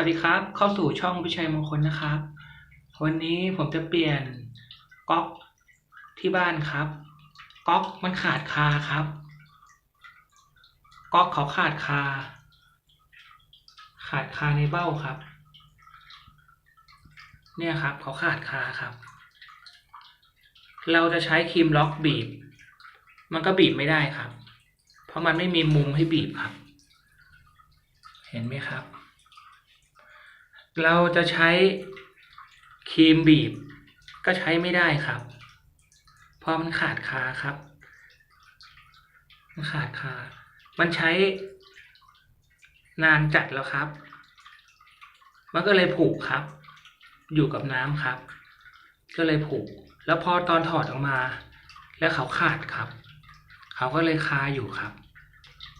วัสดีครับ เข้าสู่ช่องวิชัยมงคลนะครับ วันนี้ผมจะเปลี่ยนก๊อกที่บ้านครับ ก๊อกมันขาดคาครับ ก๊อกเขาขาดคา ขาดคาในเบ้าครับ เนี่ยครับ เขาขาดคาครับ เราจะใช้ครีมล็อกบีบ มันก็บีบไม่ได้ครับ เพราะมันไม่มีมุมให้บีบครับ เห็นไหมครับ เราจะใช้ครีมบีบ ก็ใช้ไม่ได้ครับเพราะมันขาดคาครับ มันขาดคา มันใช้นานจัดแล้วครับ มันก็เลยผูกครับ อยู่กับน้ำครับ ก็เลยผูก แล้วพอตอนถอดออกมา แล้วเขาขาดครับ เขาก็เลยคาอยู่ครับ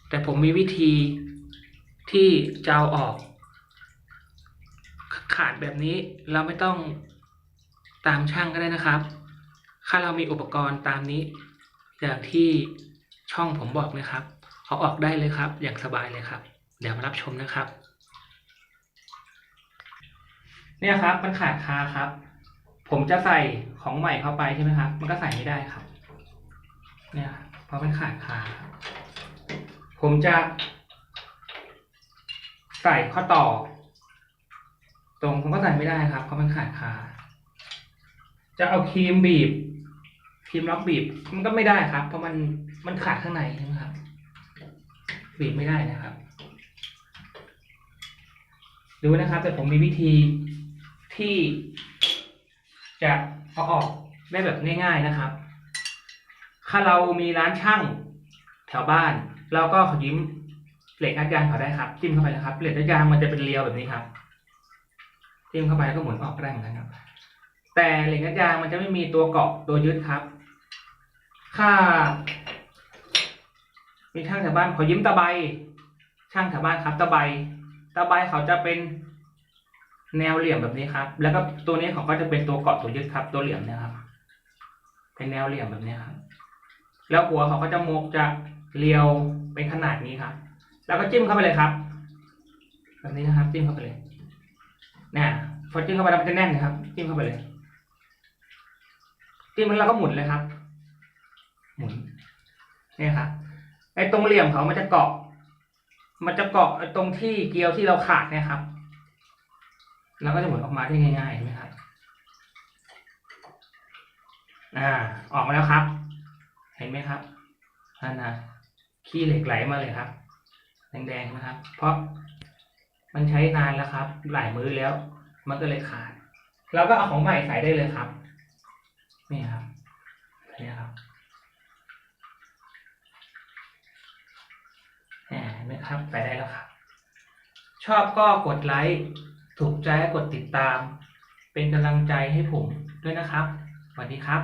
แต่ผมมีวิธีที่จะเอาออก ขาดแบบนี้เราไม่ต้องตามช่างก็ได้นะครับ ถ้าเรามีอุปกรณ์ตามนี้ อย่างที่ช่องผมบอกนะครับเอาออกได้เลยครับ อย่างสบายเลยครับ เดี๋ยวมารับชมนะครับ เนี่ยครับมันขาดคาครับ ผมจะใส่ของใหม่เข้าไปใช่ไหมครับ มันก็ใส่ไม่ได้ครับ เนี่ยเพราะมันขาดคาครับผมจะใส่ข้อต่อ ตรงผมก็ใส่ไม่ได้ครับเพราะมันขาดคาจะเอาครีมบีบครีมล็อกบีบมันก็ไม่ได้ครับ เพราะมันมันขาดข้างในใช่ไหมครับ บีบไม่ได้นะครับ ดูนะครับ แต่ผมมีวิธีที่จะเอาออกได้แบบง่าย ๆนะครับ ถ้าเรามีร้านช่างแถวบ้าน เราก็ขอยิ้มเหล็กอัดยางเขาได้ครับจิ้มเข้าไปนะครับเหล็กอัดยางมันจะเป็นเรียวแบบนี้ครับ จิ้มเข้าไปแล้วก็หมุนออกได้เหมือนกันครับ แต่เหล็กงัดยางมันจะไม่มีตัวเกาะตัวยึดครับถ้ามีช่างแถวบ้านขอยิ้มตะไบช่างแถวบ้านครับ ตะไบตะไบเขาจะเป็นแนวเหลี่ยมแบบนี้ครับ แล้วก็ตัวนี้เขาก็จะเป็นตัวเกาะตัวยึดครับ ตัวเหลี่ยมเนี่ยครับ เป็นแนวเหลี่ยมแบบนี้ครับ แล้วหัวเขาก็จะมกจะเรียวเป็นขนาดนี้ครับ แล้วก็จิ้มเข้าไปเลยครับ แบบนี้นะครับ จิ้มเข้าไปเลยเนี่ย พอจิ้มเข้าไปแล้วมันจะแน่นนะครับ จิ้มเข้าไปเลย จิ้มแล้วก็หมุนเลยครับ หมุนเนี่ยครับไอ้ตรงเหลี่ยมเขามันจะเกาะ มันจะเกาะไอ้ตรงที่เกลียวที่เราขาดเนี่ยครับแล้วก็จะหมุนออกมาได้ง่ายๆใช่ไหมครับ อ่า ออกมาแล้วครับ เห็นไหมครับนั่นนะขี้เหล็กไหลมาเลยครับ แดงๆนะครับ เพราะมันใช้นานแล้วครับ หลายมื้อแล้ว มันก็เลยขาดเราก็เอาของใหม่ใส่ได้เลยครับ นี่ครับนี่ครับแหมนี่ครับใส่ได้แล้วครับ ชอบก็กดไลค์ถูกใจก็กดติดตาม เป็นกำลังใจให้ผมด้วยนะครับสวัสดีครับ